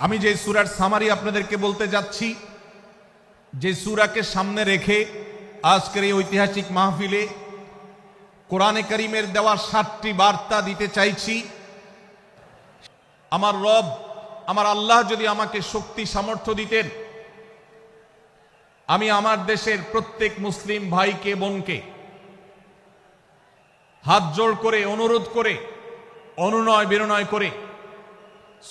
আমি যে সুরার সামারি আপনাদেরকে বলতে যাচ্ছি, যে সুরাকে সামনে রেখে আজকের এই ঐতিহাসিক মাহফিলে কোরআনে করিমের দেওয়া সাতটি বার্তা দিতে চাইছি। আমার রব, আমার আল্লাহ যদি আমাকে শক্তি, সামর্থ্য দিতেন, আমি আমার দেশের প্রত্যেক মুসলিম ভাইকে, বোনকে হাত জোড় করে, অনুরোধ করে অনুনয় বিনয় করে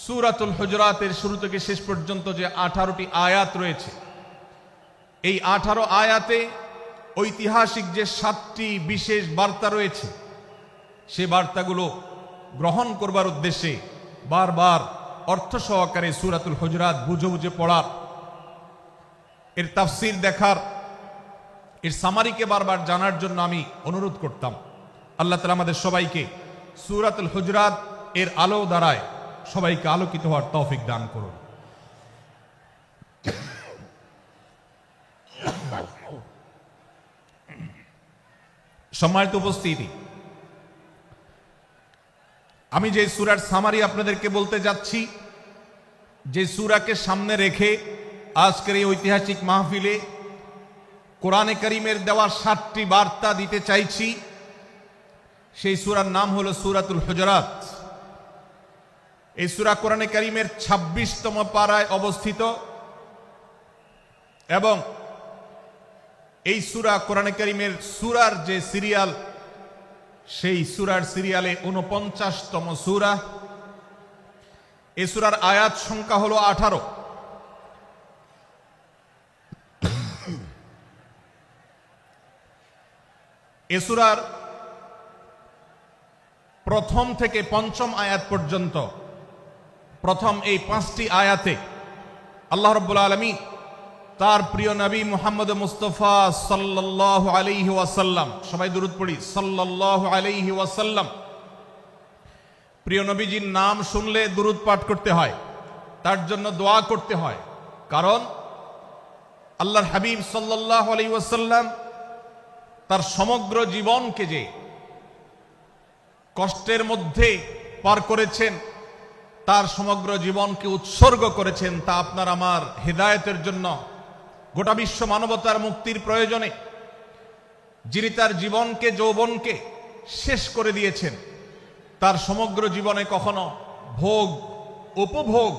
সুরাতুল হুজরাতের শুরু থেকে শেষ পর্যন্ত যে আঠারোটি আয়াত রয়েছে, এই আঠারো আয়াতে ঐতিহাসিক যে সাতটি বিশেষ বার্তা রয়েছে, সে বার্তাগুলো গ্রহণ করবার উদ্দেশ্যে বারবার অর্থ সহকারে সুরাতুল হজরাত বুঝে বুঝে পড়ার, এর তাফসির দেখার, এর সামারিকে বারবার জানার জন্য আমি অনুরোধ করতাম। আল্লাহ তালা আমাদের সবাইকে সুরাতুল হজরাত এর আলো দ্বারায় সবাইকে আলোকিত হওয়ার তৌফিক দান করুন। সম্মানিত উপস্থিতি, আমি যে সুরার সামারি আপনাদেরকে বলতে যাচ্ছি, যে সুরাকে সামনে রেখে আজকের এই ঐতিহাসিক মাহফিলে কোরআনে করিমের দেওয়া সাতটি বার্তা দিতে চাইছি। সেই সুরার নাম হলো সুরাতুল হুজরাত। এই সুরা কোরআনে করিমের ২৬তম পাড়ায় অবস্থিত। এবং এই সুরা কোরআনে করিমের সুরার যে সিরিয়াল, সেই সুরার সিরিয়ালে উনপঞ্চাশতম সুরা। এই সুরার আয়াত সংখ্যা হলো আঠারো। এ সুরার প্রথম থেকে পঞ্চম আয়াত পর্যন্ত প্রথম এই পাঁচটি আয়াতে আল্লাহ রব্বুল আলমী তার প্রিয় নবী মুহাম্মদ মুস্তফা সাল্লাহ আলাইহি ওয়াসাল্লাম, সবাই দূরত পড়ি সাল্লাহ আলাইহি ওয়াসাল্লাম। প্রিয় নবীজির নাম শুনলে দুরুদ পাঠ করতে হয়, তার জন্য দোয়া করতে হয়। কারণ আল্লাহর হাবিব সাল্লাহ আলাই ওয়াসাল্লাম তার সমগ্র জীবনকে যে কষ্টের মধ্যে পার করেছেন তার সমগ্র জীবনকে উৎসর্গ করেছেন তা আপনার আমার হেদায়তের জন্য। গোটা বিশ্ব মানবতার মুক্তির প্রয়োজনে যিনি তার জীবনকে, যৌবনকে শেষ করে দিয়েছেন, তার সমগ্র জীবনে কখনো ভোগ, উপভোগ,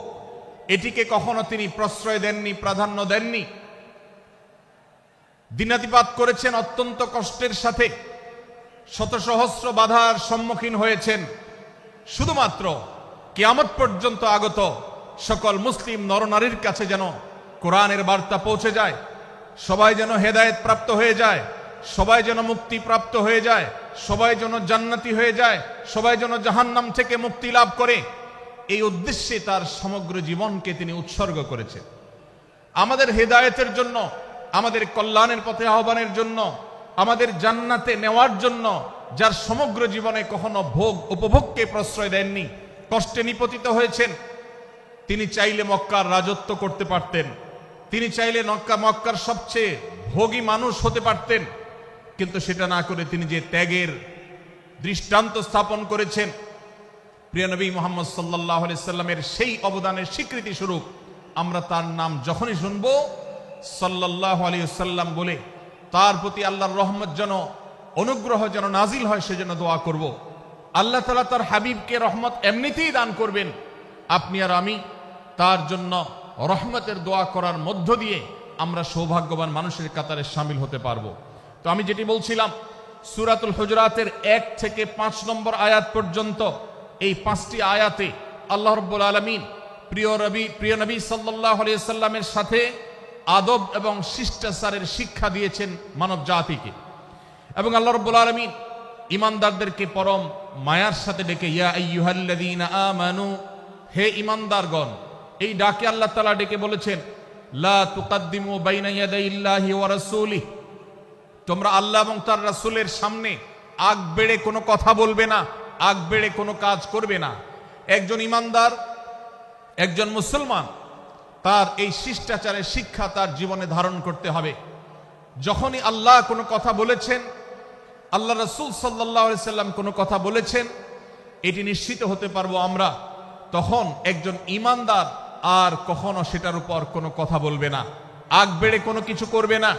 এটিকে কখনো তিনি প্রশ্রয় দেননি, প্রাধান্য দেননি। দিনাতিপাত করেছেন অত্যন্ত কষ্টের সাথে শত সহস্র বাধার সম্মুখীন হয়েছেন। শুধুমাত্র কিয়ামত পর্যন্ত আগত সকল মুসলিম নরনারীর কাছে যেন কোরআনের বার্তা পৌঁছে যায়, সবাই যেন হেদায়েত প্রাপ্ত হয়ে যায়, সবাই যেন মুক্তি প্রাপ্ত হয়ে যায়, সবাই যেন জান্নাতি হয়ে যায়, সবাই যেন জাহান্নাম থেকে মুক্তি লাভ করে, এই উদ্দেশ্যে তার সমগ্র জীবনকে তিনি উৎসর্গ করেছেন। আমাদের হেদায়েতের জন্য, আমাদের কল্যাণের পথে আহ্বানের জন্য, আমাদের জান্নাতে নেওয়ার জন্য, যার সমগ্র জীবনে কখনো ভোগ উপভোগকে প্রশ্রয় দেননি কষ্টে নিপতিত হয়েছেন। তিনি চাইলে মক্কার রাজত্ব করতে পারতেন। তিনি চাইলে মক্কা, মক্কার সবচেয়ে ভোগী মানুষ হতে পারতেন। কিন্তু সেটা না করে তিনি যে ত্যাগের দৃষ্টান্ত স্থাপন করেছেন, প্রিয় নবী মোহাম্মদ সাল্লাহ সাল্লামের সেই অবদানের স্বীকৃতি স্বরূপ আমরা তার নাম যখনই শুনব সাল্লাহ আলী সাল্লাম বলে, তার প্রতি আল্লাহর রহমত যেন, অনুগ্রহ যেন নাজিল হয়, সেজন্য দোয়া করব। আল্লাহ তালা তার হাবিবকে রহমত এমনিতেই দান করবেন। আপনি আর আমি তার জন্য রহমতের দোয়া করার মধ্য দিয়ে আমরা সৌভাগ্যবান মানুষের কাতারে সামিল হতে পারব। তো আমি যেটি বলছিলাম, সুরাতুল হজরাতের এক থেকে পাঁচ নম্বর আয়াত পর্যন্ত এই পাঁচটি আয়াতে আল্লাহ রব্বুল আলমিন প্রিয় রবি, প্রিয় নবী সাল্লাহ সাল্লামের সাথে আদব এবং শিষ্টাচারের শিক্ষা দিয়েছেন মানব জাতিকে এবং আল্লাহ রব্বুল আলমিন ইমানদারদেরকে পরম মায়ার সাথে ডেকে, ইয়া আমানু হে ইমানদারগণ, এই ডাকে আল্লাহ তালা ডেকে বলেছেন, লা তোমরা আল্লাহ এবং তার রাসূলের সামনে আগ বেড়ে কোনো কথা বলবে না, আগ বেড়ে কোনো কাজ করবে না। একজন ইমানদার, একজন মুসলমান, তার এই শিষ্টাচারের শিক্ষা তার জীবনে ধারণ করতে হবে। যখনই আল্লাহ কোনো কথা বলেছেন আল্লাহ রসুল সাল্লাহ সাল্লাম কোনো কথা বলেছেন? এটি নিশ্চিত হতে পারব আমরা। তখন একজন ইমানদার আর কখনো সেটার উপর কোনো কথা বলবে না। আগ বেড়ে কোনো কিছু করবে না।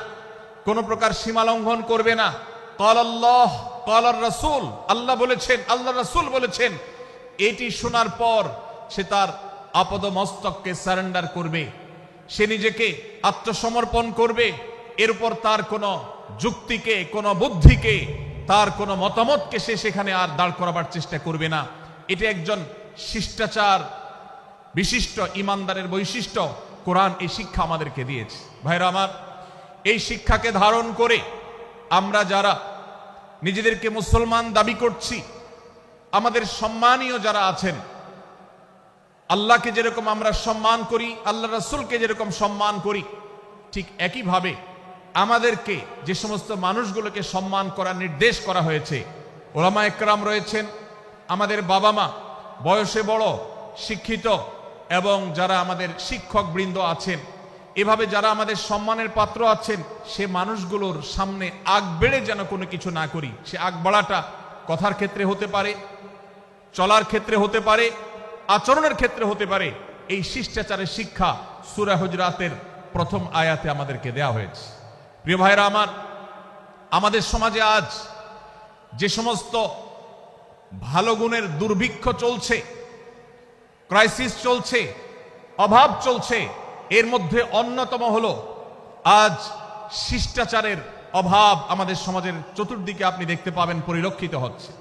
কোনো প্রকার সীমা লঙ্ঘন করবে না। কল আল্লাহ কল রসুল। আল্লাহ বলেছেন, আল্লাহ রসুল বলেছেন, এটি শোনার পর সে তার আপদ মস্তককে সারেন্ডার করবে। সে নিজেকে আত্মসমর্পণ করবে। এর উপর তার কোনো যুক্তিকে, কোনো বুদ্ধিকে, তার কোনো মতামতকে সে সেখানে আর দাঁড় করাবার চেষ্টা করবে না। এটা একজন শিষ্টাচার বিশিষ্ট, ইমানদারের বৈশিষ্ট্য। কোরআন এই শিক্ষা আমাদেরকে দিয়েছে। ভাইরা আমার, এই শিক্ষাকে ধারণ করে আমরা যারা নিজেদেরকে মুসলমান দাবি করছি, আমাদের সম্মানীয় যারা আছেন, আল্লাহকে যেরকম আমরা সম্মান করি আল্লাহ রাসুলকে যেরকম সম্মান করি, ঠিক একইভাবে আমাদেরকে যে সমস্ত মানুষগুলোকে সম্মান করার নির্দেশ করা হয়েছে, ওলামা একরাম রয়েছেন, আমাদের বাবা মা, বয়সে বড়, শিক্ষিত, এবং যারা আমাদের শিক্ষক বৃন্দ আছেন, এভাবে যারা আমাদের সম্মানের পাত্র আছেন, সে মানুষগুলোর সামনে আগ বেড়ে যেন কোনো কিছু না করি। সে আগ বাড়াটা কথার ক্ষেত্রে হতে পারে, চলার ক্ষেত্রে হতে পারে, আচরণের ক্ষেত্রে হতে পারে। এই শিষ্টাচারের শিক্ষা সুরা হুজরাতের প্রথম আয়াতে আমাদেরকে দেয়া হয়েছে। প্রিয় ভাইরা আমার, আমাদের সমাজে আজ যে সমস্ত ভালো গুণের দুর্ভিক্ষ চলছে ক্রাইসিস চলছে, অভাব চলছে, এর মধ্যে অন্যতম হলো আজ শিষ্টাচারের অভাব আমাদের সমাজের চতুর্দিকে আপনি দেখতে পাবেন, পরিলক্ষিত হচ্ছে।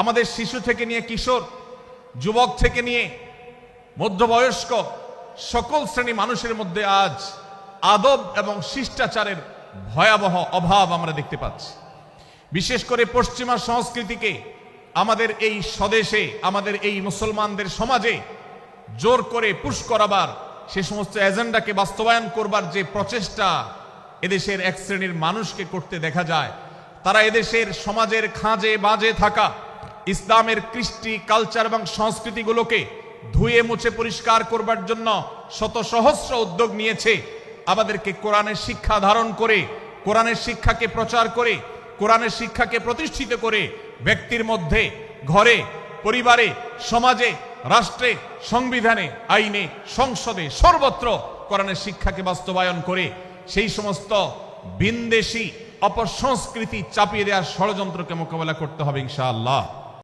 আমাদের শিশু থেকে নিয়ে কিশোর, যুবক থেকে নিয়ে মধ্যবয়স্ক সকল শ্রেণি মানুষের মধ্যে আজ আদব এবং শিষ্টাচারের ভয়াবহ অভাব আমরা দেখতে পাচ্ছি। বিশেষ করে পশ্চিমা সংস্কৃতিকে আমাদের এই স্বদেশে, আমাদের এই মুসলমানদের সমাজে জোর করে পুশ করাবার, সে সমস্ত এজেন্ডাকে বাস্তবায়ন করবার যে প্রচেষ্টা এদেশের এক শ্রেণির মানুষকে করতে দেখা যায়, তারা এদেশের সমাজের খাঁজে বাজে থাকা ইসলামের কৃষ্টি, কালচার এবং সংস্কৃতিগুলোকে ধুয়ে মুছে পরিষ্কার করবার জন্য শত সহস্র উদ্যোগ নিয়েছে আমাদেরকে কোরআনের শিক্ষা ধারণ করে, কোরআনের শিক্ষাকে প্রচার করে, কোরআনের শিক্ষাকে প্রতিষ্ঠিত করে ব্যক্তির মধ্যে, ঘরে, পরিবারে, সমাজে, রাষ্ট্রে, সংবিধানে, আইনে, সংসদে সর্বত্র কোরআনের শিক্ষাকে বাস্তবায়ন করে সেই সমস্ত বিন্দেশি, অপসংস্কৃতি চাপিয়ে দেওয়ার ষড়যন্ত্রকে মোকাবেলা করতে হবে ইনশাআল্লাহ।